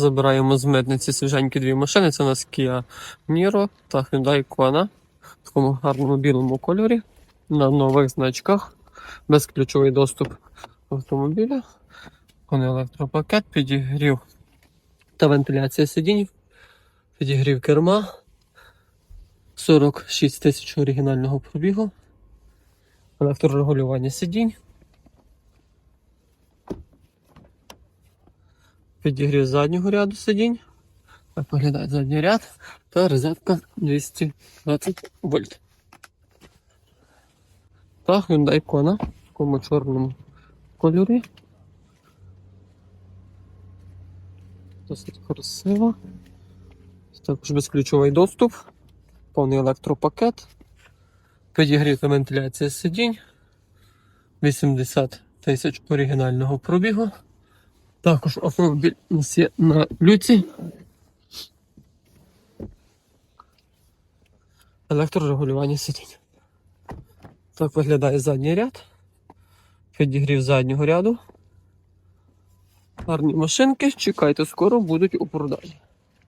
Забираємо з митниці свіженькі дві машини. Це у нас Kia Niro та Hyundai Kona в такому гарному білому кольорі на нових значках. Безключовий доступ автомобіля. Вони електропакет, підігрів та вентиляція сидінь, підігрів керма. 46 тисяч оригінального пробігу. Електрорегулювання сидінь. Підігрів заднього ряду сидінь. Так задній ряд та розетка 220 вольт. Та Hyundai Kona в такому чорному кольорі. Досить красиво. Також безключовий доступ, повний електропакет, підігріта вентиляція сидінь, 80 тисяч оригінального пробігу. Також автомобіль у нас є на люці. Електрорегулювання сидінь. Так виглядає задній ряд. Підігрів заднього ряду. Гарні машинки. Чекайте, скоро будуть у продажі.